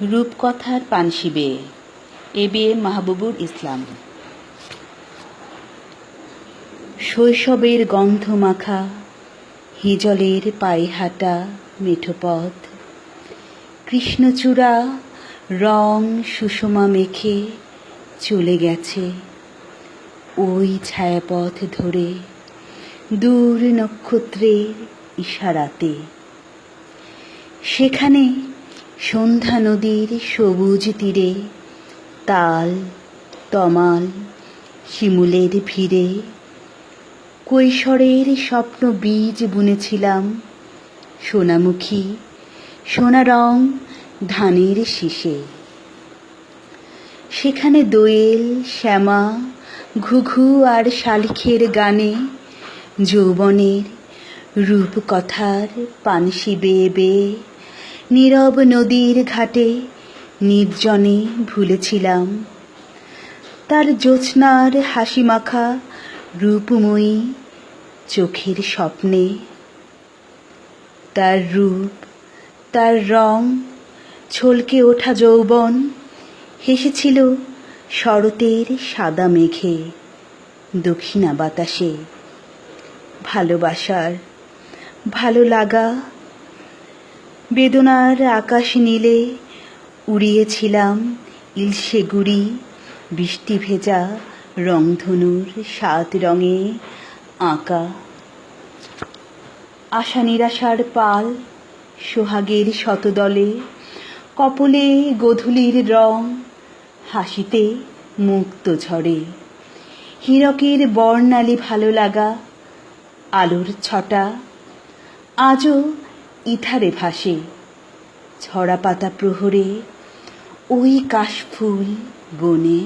রূপকথার পানশিবে A B M Mahbubur Islam. শৈশবের গন্ধ মাখা, হিজলের পায়ে হাঁটা মেঠো পথ, কৃষ্ণচূড়া রং সুষমা মেখে চলে গেছে ওই ছায়াপথ ধরে দূর নক্ষত্রের ইশারাতে। সেখানে সন্ধ্যা নদীর সবুজ তীরে, তাল, তমাল, শিমুলের ভিড়ে। কৈশোরের স্বপ্ন বীজ বুনেছিলাম, সোনামুখী, সোনা রং ধানের শীষে। সেখানে দোয়েল, শ্যামা, ঘুঘু আর শালিখের গানে যৌবনের রূপকথার পানসি বেয়ে বেয়ে নীরব নদীর ঘাটে নির্জনে ভুলেছিলাম। তার জ্যোৎস্নার হাসি মাখা রূপময়ী চোখের স্বপ্নে। তার রূপ, তার রং, ছলকে ওঠা যৌবন হেসেছিল শরতের সাদা মেঘে দক্ষিণা বাতাসে। ভালোবাসার, ভালো লাগা বেদনার আকাশ নীলে উড়িয়েছিলাম ইলশে গুড়ি, বৃষ্টি ভেজা রংধনুর সাত রঙে আঁকা। আশা নিরাশার পাল সোহাগের শতদলে, কপলে গধূলির রং হাসিতে মুক্ত ঝরে। হীরকের বর্ণালী ভালো লাগা, আলোর ছটা, আজও ইথারে ভাসে। ছড়া পাতা প্রহরে ওই কাশফুল বনে